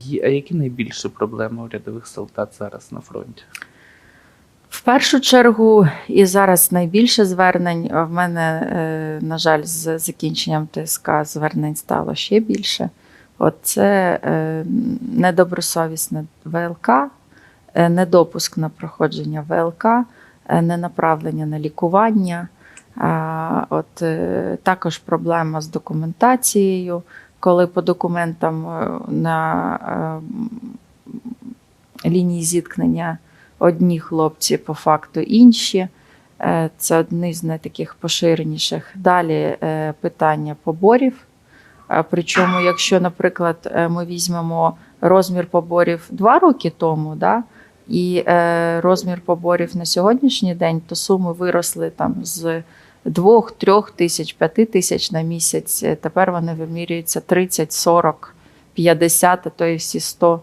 А які найбільші проблеми у рядових солдат зараз на фронті? В першу чергу, і зараз найбільше звернень. В мене, е, на жаль, з закінченням ТСК звернень стало ще більше. От це е, недобросовісне ВЛК, е, недопуск на проходження ВЛК, ненаправлення на лікування. От також проблема з документацією, коли по документам е, на е, лінії зіткнення одні хлопці по факту інші. Е, Це одні з найтаких поширеніших. Далі питання поборів. Причому, якщо, наприклад, ми візьмемо розмір поборів два роки тому, да, і розмір поборів на сьогоднішній день, то суми виросли там з 2-3 тисяч, 5 тисяч на місяць. Тепер вони вимірюються 30, 40, 50, а то і всі 100